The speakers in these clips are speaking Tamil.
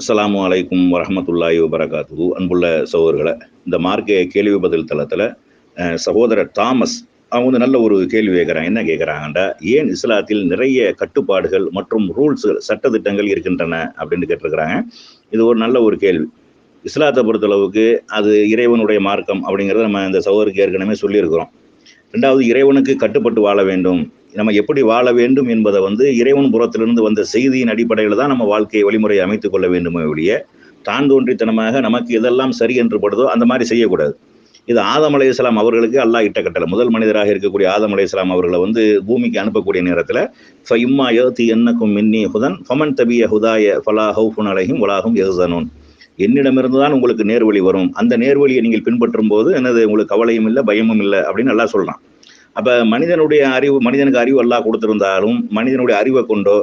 அஸ்லாம் அலைக்கும் வரமத்துல்லாய் வபரகாத்து அன்புள்ள சகோதரர்களை இந்த மார்க்க கேள்வி பதில் தளத்தில் சகோதரர் தாமஸ் அவங்க வந்து நல்ல ஒரு கேள்வி கேட்குறாங்க என்ன கேட்குறாங்கண்டா ஏன் இஸ்லாத்தில் நிறைய கட்டுப்பாடுகள் மற்றும் ரூல்ஸுகள் சட்டத்திட்டங்கள் இருக்கின்றன அப்படின்னு கேட்டிருக்கிறாங்க. இது ஒரு நல்ல ஒரு கேள்வி. இஸ்லாத்தை பொறுத்தளவுக்கு அது இறைவனுடைய மார்க்கம் அப்படிங்கிறத நம்ம இந்த சகோதரருக்கு ஏற்கனவே சொல்லியிருக்கிறோம். ரெண்டாவது இறைவனுக்கு கட்டுப்பட்டு வாழ வேண்டும். நம்ம எப்படி வாழ வேண்டும் என்பதை வந்து இறைவன் புறத்திலிருந்து வந்த செய்தியின் அடிப்படையில் தான் நம்ம வாழ்க்கையை வழிமுறையை அமைத்துக் கொள்ள வேண்டுமே ஒழிய தான் தோன்றித்தனமாக நமக்கு இதெல்லாம் சரி என்று படுதோ அந்த மாதிரி செய்யக்கூடாது. இது ஆதம் அலை இஸ்லாம் அவர்களுக்கு அல்லாஹ் இட்ட கட்டளை. முதல் மனிதராக இருக்கக்கூடிய ஆதம் அலை இஸ்லாம் அவர்களை வந்து பூமிக்கு அனுப்பக்கூடிய நேரத்தில் ஃப இம்மா யோதி என்னக்கும் மின்னி ஹுதன் ஃபமன் தபிய ஹுதாய ஃபலா ஹவுஃபுன் அலையும் உலாகும் எஹ்சனூன் என்னிடமிருந்து தான் உங்களுக்கு நேர்வழி வரும். அந்த நேர்வழியை நீங்கள் பின்பற்றும் போது எனது உங்களுக்கு கவலையும் இல்லை பயமும் இல்லை அப்படின்னு நல்லா சொல்கிறான் அப்ப மனிதனுடைய அறிவு மனிதனுக்கு அறிவு எல்லாம் கொடுத்திருந்தாலும் மனிதனுடைய அறிவை கொண்டோ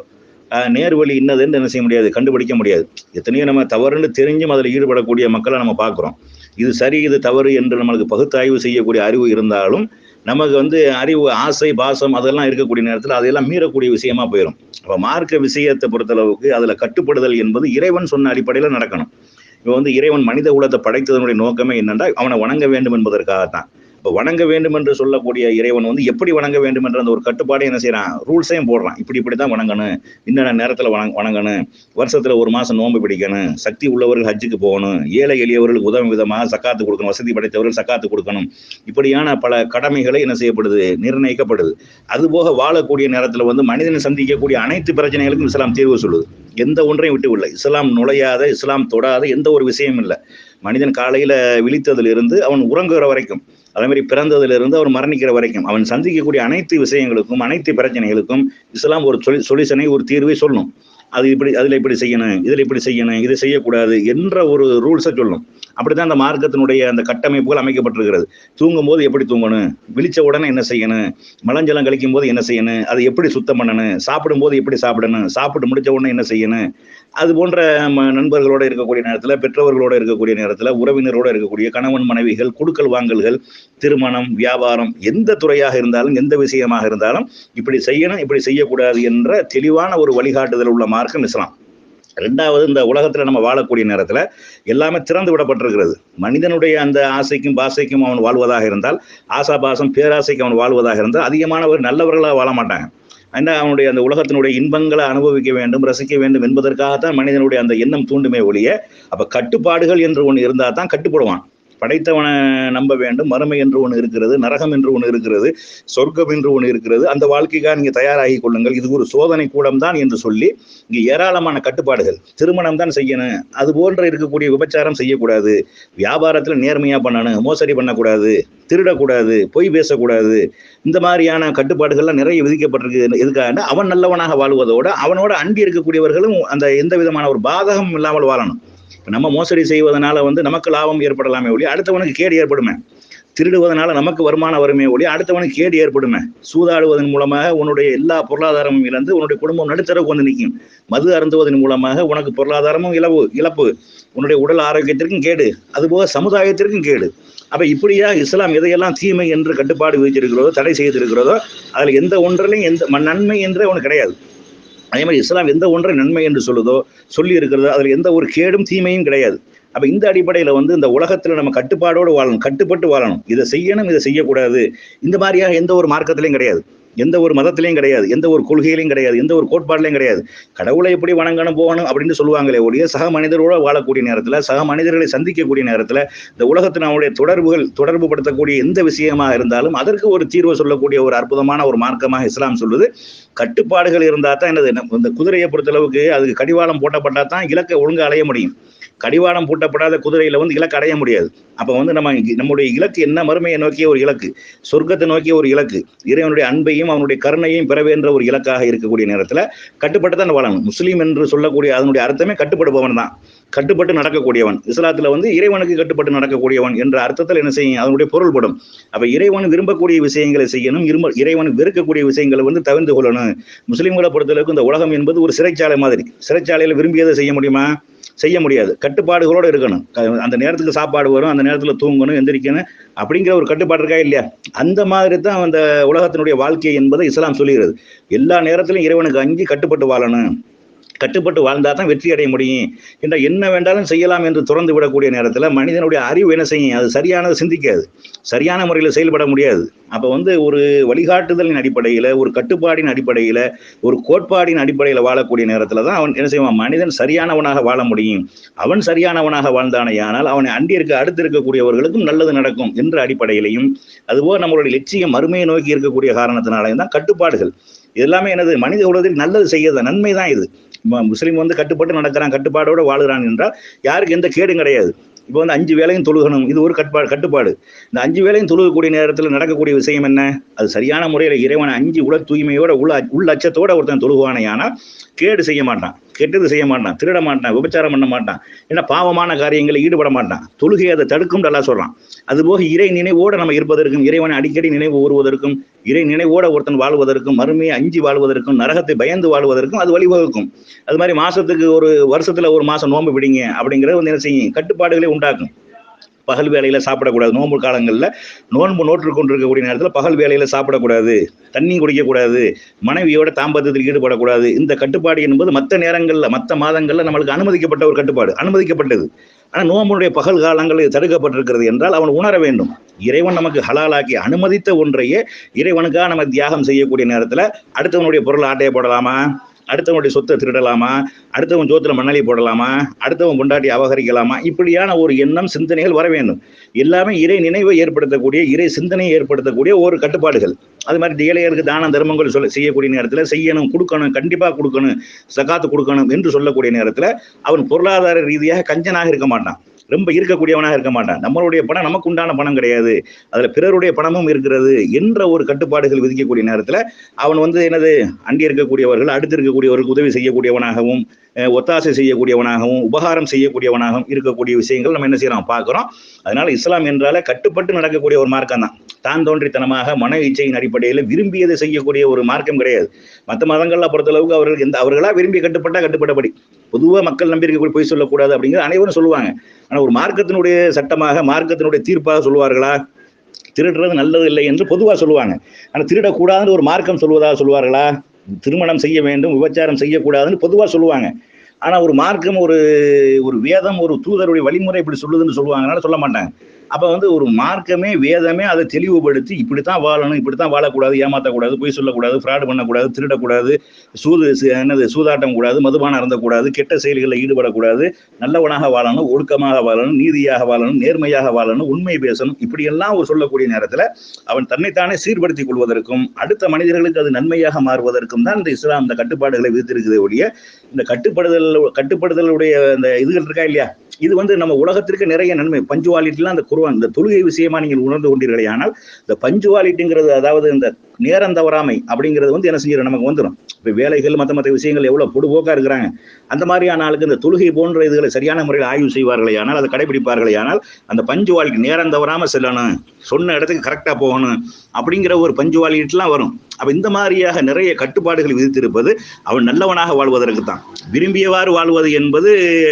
நேர்வழி இன்னதுன்னு என்ன செய்ய முடியாது கண்டுபிடிக்க முடியாது. எத்தனையோ நம்ம தவறுன்னு தெரிஞ்சும் அதில் ஈடுபடக்கூடிய மக்களை நம்ம பார்க்குறோம். இது சரி இது தவறு என்று நம்மளுக்கு பகுத்தாய்வு செய்யக்கூடிய அறிவு இருந்தாலும் நமக்கு வந்து அறிவு ஆசை பாசம் அதெல்லாம் இருக்கக்கூடிய நேரத்தில் அதையெல்லாம் மீறக்கூடிய விஷயமா போயிடும் அப்போ மார்க்க விஷயத்தை பொறுத்தளவுக்கு அதில் கட்டுப்படுதல் என்பது இறைவன் சொன்ன அடிப்படையில் நடக்கணும். இப்போ வந்து இறைவன் மனித குலத்தை படைத்ததனுடைய நோக்கமே என்னென்றால் அவனை வணங்க வேண்டும் என்பதற்காகத்தான். இப்போ வணங்க வேண்டும் என்று சொல்லக்கூடிய இறைவன் வந்து எப்படி வணங்க வேண்டும் என்ற அந்த ஒரு கட்டுப்பாடே என்ன செய்யறான் ரூல்ஸையும் போடுறான். இப்படி இப்படி தான் வணங்கணும். இன்னென்ன நேரத்தில் வணங் வணங்கணும்? வருஷத்தில் ஒரு மாதம் நோன்பு பிடிக்கணும். சக்தி உள்ளவர்கள் ஹஜ்ஜுக்கு போகணும். ஏழை எளியவர்களுக்கு உதவும் விதமாக சக்காத்து கொடுக்கணும். வசதி படைத்தவர்கள் சக்காத்து கொடுக்கணும். இப்படியான பல கடமைகளை என்ன செய்யப்படுது? நிர்ணயிக்கப்படுது. அதுபோக வாழக்கூடிய நேரத்தில் வந்து மனிதனை சந்திக்கக்கூடிய அனைத்து பிரச்சனைகளுக்கும் இஸ்லாம் தீர்வு சொல்லுது. எந்த ஒன்றையும் விட்டு இல்லை இஸ்லாம் நுழையாத இஸ்லாம் தொடாத எந்த ஒரு விஷயமும் இல்லை. மனிதன் காலையில் விழித்ததிலிருந்து அவன் உறங்குகிற வரைக்கும். அதே மாதிரி பிறந்ததிலிருந்து அவர் மரணிக்கிற வரைக்கும் அவன் சந்திக்கக்கூடிய அனைத்து விஷயங்களுக்கும் அனைத்து பிரச்சனைகளுக்கும் இஸ்லாம் ஒரு சொல்லி சொல்யூஷனை ஒரு தீர்வை சொல்லணும் அது இப்படி அதில் இப்படி செய்யணும் இதில் இப்படி செய்யணும் இதை செய்யக்கூடாது என்ற ஒரு ரூல்ஸை சொல்லணும் அப்படிதான் அந்த மார்க்கத்தினுடைய அந்த கட்டமைப்புகள் அமைக்கப்பட்டிருக்கிறது. தூங்கும் போது எப்படி தூங்கணும்? விழிச்ச உடனே என்ன செய்யணும்? மலஞ்சலம் கழிக்கும் போது என்ன செய்யணும்? அதை எப்படி சுத்தம் பண்ணணும்? சாப்பிடும் போது எப்படி சாப்பிடணும்? சாப்பிட்டு முடிச்ச உடனே என்ன செய்யணும்? அது போன்ற நண்பர்களோட இருக்கக்கூடிய நேரத்தில் பெற்றவர்களோட இருக்கக்கூடிய நேரத்தில் உறவினரோட இருக்கக்கூடிய கணவன் மனைவிகள் குடுக்கல் வாங்கல்கள் திருமணம் வியாபாரம் எந்த துறையாக இருந்தாலும் எந்த விஷயமாக இருந்தாலும் இப்படி செய்யணும் இப்படி செய்யக்கூடாது என்ற தெளிவான ஒரு வழிகாட்டுதல் உள்ள மார்க்கம் இஸ்லாம். ரெண்டாவது இந்த உலகத்தில் நம்ம வாழக்கூடிய நேரத்தில் எல்லாமே திறந்து விடப்பட்டிருக்கிறது. மனிதனுடைய அந்த ஆசைக்கும் பாசைக்கும் அவன் வாழ்வதாக இருந்தால் ஆசாபாசம் பேராசைக்கு அவன் வாழ்வதாக இருந்தால் அதிகமானவர் நல்லவர்களாக வாழ மாட்டாங்க. ஏன்னா அவனுடைய அந்த உலகத்தினுடைய இன்பங்களை அனுபவிக்க வேண்டும் ரசிக்க வேண்டும் என்பதற்காகத்தான் மனிதனுடைய அந்த எண்ணம் தூண்டுமே ஒழிய அப்ப கட்டுப்பாடுகள் என்று ஒன்று இருந்தால் தான் கட்டுப்படுவான். படைத்தவனை நம்ப வேண்டும். மறுமை என்று ஒன்று இருக்கிறது நரகம் என்று ஒன்று இருக்கிறது சொர்க்கம் என்று ஒன்று இருக்கிறது. அந்த வாழ்க்கைக்காக நீங்கள் தயாராகி கொள்ளுங்கள். இது ஒரு சோதனை கூடம் தான் என்று சொல்லி இங்கே ஏராளமான கட்டுப்பாடுகள். திருமணம் தான் செய்யணும். அது போன்ற இருக்கக்கூடிய விபச்சாரம் செய்யக்கூடாது. வியாபாரத்தில் நேர்மையாக பண்ணணும். மோசடி பண்ணக்கூடாது. திருடக்கூடாது. பொய் பேசக்கூடாது. இந்த மாதிரியான கட்டுப்பாடுகள்லாம் நிறைய விதிக்கப்பட்டிருக்கு. எதுக்காக அவன் நல்லவனாக வாழ்வதோடு அவனோட அண்டி இருக்கக்கூடியவர்களும் அந்த எந்த விதமான ஒரு பாதகம் இல்லாமல் வாழணும். நம்ம மோசடி செய்வதனால வந்து நமக்கு லாபம் ஏற்படலாமே ஒழி அடுத்தவனுக்கு கேடு ஏற்படுமே. திருடுவதனால நமக்கு வருமானம் வருமே ஒழி அடுத்தவனுக்கு கேடு ஏற்படுமே. சூதாடுவதன் மூலமாக உன்னுடைய எல்லா பொருளாதாரமும் இழந்து உன்னுடைய குடும்பம் நடுத்தரவுக்கு வந்து நிற்கும் மது அருந்துவதன் மூலமாக உனக்கு பொருளாதாரமும் இழவு இழப்பு. உன்னுடைய உடல் ஆரோக்கியத்திற்கும் கேடு. அதுபோக சமுதாயத்திற்கும் கேடு. அப்போ இப்படியா இஸ்லாம் எதையெல்லாம் தீமை என்று கட்டுப்பாடு விதித்திருக்கிறதோ தடை செய்திருக்கிறதோ அதில் எந்த ஒன்றிலையும் எந்த நன்மை என்றே உனக்கு கிடையாது. அதே மாதிரி இஸ்லாம் எந்த ஒன்றை நன்மை என்று சொல்லுதோ சொல்லி இருக்கிறதோ அதில் எந்த ஒரு கேடும் தீமையும் கிடையாது. அப்போ இந்த அடிப்படையில் வந்து இந்த உலகத்தில் நம்ம கட்டுப்பாடோடு வாழணும் கட்டுப்பட்டு வாழணும். இதை செய்யணும் இதை செய்யக்கூடாது. இந்த மாதிரியாக எந்த ஒரு மார்க்கத்திலையும் கிடையாது. எந்த ஒரு மதத்திலையும் கிடையாது எந்த ஒரு கொள்கையிலையும் கிடையாது எந்த ஒரு கோட்பாடுலையும் கிடையாது. கடவுளை எப்படி வணங்கணும் போகணும் அப்படின்னு சொல்லுவாங்களே ஒழிய சக மனிதரோட வாழக்கூடிய நேரத்தில் சக மனிதர்களை சந்திக்கக்கூடிய நேரத்தில் இந்த உலகத்தில் நம்முடைய தொடர்புகள் தொடர்பு படுத்தக்கூடிய எந்த விஷயமாக இருந்தாலும் அதற்கு ஒரு தீர்வு சொல்லக்கூடிய ஒரு அற்புதமான ஒரு மார்க்கமாக இஸ்லாம் சொல்லுது. கட்டுப்பாடுகள் இருந்தால் தான் என்னது இந்த குதிரையை பொறுத்தளவுக்கு அதுக்கு கடிவாளம் போட்டப்பட்டால் தான் இலக்கை ஒழுங்கா அலைய முடியும். கடிவாளம் பூட்டப்படாத குதிரையில் வந்து இலக்கு அடைய முடியாது. அப்போ வந்து நம்ம நம்முடைய இலக்கு என்ன? மறுமையை நோக்கிய ஒரு இலக்கு. சொர்க்கத்தை நோக்கிய ஒரு இலக்கு. இறைவனுடைய அன்பையும் அவனுடைய கருணையும் பெற வேண்ட ஒரு இலக்காக இருக்கக்கூடிய நேரத்தில் கட்டுப்பட்டு தான் வாழணும். முஸ்லீம் என்று சொல்லக்கூடிய அதனுடைய அர்த்தமே கட்டுப்படுபவன் தான். கட்டுப்பட்டு நடக்கக்கூடியவன். இஸ்லாத்தில் வந்து இறைவனுக்கு கட்டுப்பட்டு நடக்கக்கூடியவன் என்ற அர்த்தத்தில் என்ன செய்யும்? அதனுடைய பொருள்படும். அப்போ இறைவன் விரும்பக்கூடிய விஷயங்களை செய்யணும். இரும்ப இறைவன் வெறுக்கக்கூடிய விஷயங்களை வந்து தவிர்த்து கொள்ளணும். முஸ்லீம்களை பொறுத்தளவுக்கு இந்த உலகம் என்பது ஒரு சிறைச்சாலை மாதிரி. சிறைச்சாலையில் விரும்பியதை செய்ய முடியுமா? செய்ய முடியாது. கட்டுப்பாடுகளோடு இருக்கணும். அந்த நேரத்துக்கு சாப்பாடு வரும் அந்த நேரத்தில் தூங்கணும் எந்திரிக்கணும் அப்படிங்கிற ஒரு கட்டுப்பாடு இருக்கா இல்லையா? அந்த மாதிரி தான் அந்த உலகத்தினுடைய வாழ்க்கை என்பதை இஸ்லாம் சொல்லுகிறது. எல்லா நேரத்திலும் இறைவனுக்கு அஞ்சு கட்டுப்பட்டு வாழணும். கட்டுப்பட்டு வாழ்ந்தால் தான் வெற்றி அடைய முடியும். என்ற என்ன வேண்டாலும் செய்யலாம் என்று திறந்து விடக்கூடிய நேரத்தில் மனிதனுடைய அறிவு என்ன செய்யும்? அது சரியானது சிந்திக்காது. சரியான முறையில் செயல்பட முடியாது. அப்போ வந்து ஒரு வழிகாட்டுதலின் அடிப்படையில் ஒரு கட்டுப்பாடின் அடிப்படையில் ஒரு கோட்பாடின் அடிப்படையில் வாழக்கூடிய நேரத்தில் தான் அவன் என்ன செய்வான்? மனிதன் சரியானவனாக வாழ முடியும். அவன் சரியானவனாக வாழ்ந்தானேயானால் அவனை அண்டி இருக்க அடுத்து இருக்கக்கூடியவர்களுக்கும் நல்லது நடக்கும் என்ற அடிப்படையிலையும் அதுபோல் நம்மளுடைய லட்சியம் மறுமையை நோக்கி இருக்கக்கூடிய காரணத்தினாலையும் தான் கட்டுப்பாடுகள். இது எல்லாமே எனது மனித உலகத்தில் நல்லது செய்யறது? நன்மை தான் இது. முஸ்லீம் வந்து கட்டுப்பட்டு நடக்கிறான் கட்டுப்பாடோடு வாழ்கிறான் என்றால் யாருக்கு எந்த கேடும் கிடையாது. இப்போ வந்து அஞ்சு வேலையும் தொழுகணும். இது ஒரு கட்டுப்பாடு கட்டுப்பாடு. இந்த அஞ்சு வேலையும் தொழுகக்கூடிய நேரத்தில் நடக்கக்கூடிய விஷயம் என்ன? அது சரியான முறையில் இறைவனை அஞ்சு உல தூய்மையோட உள்ள உள்ள அச்சத்தோட ஒருத்தன் தொழுகுவானே ஆனால் கேடு செய்ய மாட்டான். கெட்டது செய்ய மாட்டான் திருட மாட்டான் விபச்சாரம் பண்ண மாட்டான். ஏன்னா பாவமான காரியங்களில் ஈடுபட மாட்டான். தொழுகை அதை தடுக்கும் நல்லா சொல்றான் அதுபோக இறை நினைவோட நம்ம இருப்பதற்கும் இறைவனை அடிக்கடி நினைவு கூறுவதற்கும் இறை நினைவோட ஒருத்தன் வாழ்வதற்கும் மறுமையை அஞ்சி வாழ்வதற்கும் நரகத்தை பயந்து வாழ்வதற்கும் அது வழிவகுக்கும். அது மாதிரி மாசத்துக்கு ஒரு வருஷத்துல ஒரு மாசம் நோன்பு பிடிங்க அப்படிங்கிறது வந்து என்ன செய்யும்? கட்டுப்பாடுகளை உண்டாக்கும். பகல் வேலையில் சாப்பிடக்கூடாது. நோன்பு காலங்களில் நோன்பு நோற்று கொண்டிருக்கக்கூடிய நேரத்தில் பகல் வேலையில் சாப்பிடக்கூடாது. தண்ணி குடிக்கக்கூடாது. மனைவியோட தாம்பத்தியத்தில் ஈடுபடக்கூடாது. இந்த கட்டுப்பாடு என்பது மற்ற நேரங்களில் மற்ற மாதங்களில் நம்மளுக்கு அனுமதிக்கப்பட்ட ஒரு கட்டுப்பாடு. அனுமதிக்கப்பட்டது. ஆனால் நோம்புடைய பகல் காலங்களில் தடுக்கப்பட்டிருக்கிறது என்றால் அவன் உணர வேண்டும். இறைவன் நமக்கு ஹலாலாக்கி அனுமதித்த ஒன்றையே இறைவனுக்காக நம்ம தியாகம் செய்யக்கூடிய நேரத்தில் அடுத்தவனுடைய பொருள் ஆட்டையை போடலாமா? அடுத்தவனுடைய சொத்தை திருடலாமா? அடுத்தவன் ஜோத்துல மண்ணலி போடலாமா? அடுத்தவன் கொண்டாட்டி அபகரிக்கலாமா? இப்படியான ஒரு எண்ணம் சிந்தனைகள் வர வேண்டும். எல்லாமே இறை நினைவை ஏற்படுத்தக்கூடிய இறை சிந்தனையை ஏற்படுத்தக்கூடிய ஒரு கட்டுப்பாடுகள். அது மாதிரி ஏழையருக்கு தான தர்மங்கள் சொல்ல செய்யக்கூடிய நேரத்தில் செய்யணும் கொடுக்கணும் கண்டிப்பாக கொடுக்கணும் சகாத்து கொடுக்கணும் என்று சொல்லக்கூடிய நேரத்தில் அவன் பொருளாதார ரீதியாக கஞ்சனாக இருக்க மாட்டான். ரொம்ப இருக்கக்கூடியவனாக இருக்க மாட்டான். நம்மளுடைய பணம் நமக்கு உண்டான பணம் கிடையாது. அதுல பிறருடைய பணமும் இருக்கிறது என்ற ஒரு கட்டுப்பாடுகள் விதிக்கக்கூடிய நேரத்துல அவன் வந்து என்னது? அண்டி இருக்கக்கூடியவர்கள் அடுத்து இருக்கக்கூடியவர்களுக்கு உதவி செய்யக்கூடியவனாகவும் ஒத்தாசை செய்யக்கூடியவனாகவும் உபகாரம் செய்யக்கூடியவனாகவும் இருக்கக்கூடிய விஷயங்கள் நம்ம என்ன செய்யறோம்? பார்க்குறோம். அதனால இஸ்லாம் என்றால கட்டுப்பட்டு நடக்கக்கூடிய ஒரு மார்க்கம் தான் தான் தோன்றித்தனமாக மன இச்சையின் அடிப்படையில் விரும்பியதை செய்யக்கூடிய ஒரு மார்க்கம் கிடையாது. மற்ற மதங்கள்ல பொறுத்தளவுக்கு அவர்கள் எந்த அவர்களா விரும்பி கட்டுப்பட்டா கட்டுப்பட்டபடி. பொதுவாக மக்கள் நம்பி இருக்கக்கூடிய பொய் சொல்லக்கூடாது அப்படிங்கிற அனைவரும் சொல்லுவாங்க. ஆனால் ஒரு மார்க்கத்தினுடைய சட்டமாக மார்க்கத்தினுடைய தீர்ப்பாக சொல்லுவார்களா? திருடுறது நல்லது இல்லை என்று பொதுவாக சொல்லுவாங்க. ஆனால் திருடக்கூடாதுன்னு ஒரு மார்க்கம் சொல்வதாக சொல்லுவார்களா? திருமணம் செய்ய வேண்டும் விபச்சாரம் செய்யக்கூடாதுன்னு பொதுவாக சொல்லுவாங்க. ஆனால் ஒரு மார்க்கம் ஒரு ஒரு வேதம் ஒரு தூதருடைய வழிமுறை இப்படி சொல்லுதுன்னு சொல்லுவாங்கனால சொல்ல மாட்டாங்க. அப்ப வந்து ஒரு மார்க்கமே வேதமே அதை தெளிவுபடுத்தி இப்படித்தான் வாழணும் இப்படித்தான் வாழக்கூடாது ஏமாத்தக்கூடாது பொய் சொல்லக்கூடாது ஃப்ராடு பண்ணக்கூடாது திருடக்கூடாது சூது என்னது சூதாட்டம் கூடாது மதுபானம் அருந்தக்கூடாது கெட்ட செயல்களில் ஈடுபடக்கூடாது நல்லவனாக வாழணும் ஒழுக்கமாக வாழணும் நீதியாக வாழணும் நேர்மையாக வாழணும் உண்மை பேசணும் இப்படியெல்லாம் ஒரு சொல்லக்கூடிய நேரத்தில் அவன் தன்னைத்தானே சீர்படுத்திக் கொள்வதற்கும் அடுத்த மனிதர்களுக்கு அது நன்மையாக மாறுவதற்கும் தான் இந்த இஸ்லாம் இந்த கட்டுப்பாடுகளை விதித்திருக்குதே ஒழிய இந்த கட்டுப்படுதல் கட்டுப்படுதலுடைய அந்த இதுகள் இருக்கா இல்லையா? இது வந்து நம்ம உலகத்திற்கு நிறைய நன்மை. பஞ்சுவாலிட்டிலாம் அந்த குருவான் இந்த தொழுகை விஷயமா நீங்கள் உணர்ந்து கொண்டீர்களே ஆனால் இந்த பஞ்சுவாலிட்டிங்கிறது அதாவது இந்த நேரம் தவறாமை அப்படிங்கிறது வந்து என்ன செஞ்சிடும் நமக்கு வந்துடும் இப்போ வேலைகள் மற்ற மற்ற விஷயங்கள் எவ்வளோ பொடுபோக்காக இருக்கிறாங்க. அந்த மாதிரியான ஆளுக்கு இந்த தொழுகை போன்ற இதுகளை சரியான முறையில் ஆய்வு செய்வார்களே ஆனால் அதை கடைபிடிப்பார்களே ஆனால் அந்த பஞ்சுவாலிட்டி நேரம் தவறாமல் செல்லணும் சொன்ன இடத்துக்கு கரெக்டாக போகணும் அப்படிங்கிற ஒரு பஞ்சுவாலிட்டிலாம் வரும். அப்ப இந்த மாதிரியாக நிறைய கட்டுப்பாடுகள் விதித்திருப்பது அவன் நல்லவனாக வாழ்வதற்கு தான் விரும்பியவாறு வாழ்வது என்பது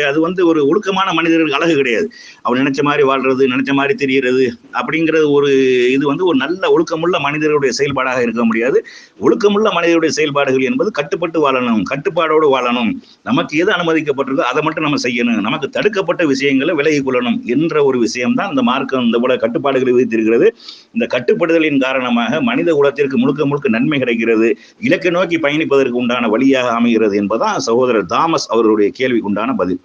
அது வந்து ஒரு ஒழுக்கமான மனிதர்களுக்கு அழகு கிடையாது. அவன் நினைச்ச மாதிரி வாழ்றது நினைச்ச மாதிரி தெரிகிறது அப்படிங்கிறது ஒரு இது வந்து ஒரு நல்ல ஒழுக்கமுள்ள மனிதர்களுடைய செயல்பாடாக இருக்க முடியாது. ஒழுக்கமுள்ள மனிதருடைய செயல்பாடுகள் என்பது கட்டுப்பட்டு வாழணும் கட்டுப்பாடோடு வாழணும். நமக்கு எது அனுமதிக்கப்பட்டிருக்கோ அதை மட்டும் நம்ம செய்யணும். நமக்கு தடுக்கப்பட்ட விஷயங்களை விலகிக் கொள்ளணும் என்ற ஒரு விஷயம்தான் இந்த மார்க்கம் இந்த போல கட்டுப்பாடுகளை விதித்திருக்கிறது. இந்த கட்டுப்படுதலின் காரணமாக மனித குலத்திற்கு முழுக்க முழுக்க நன்மை கிடைக்கிறது. இலக்கை நோக்கி பயணிப்பதற்கு உண்டான வழியாக அமைகிறது என்பதுதான் சகோதரர் தாமஸ் அவர்களுடைய கேள்விக்கு உண்டான பதில்.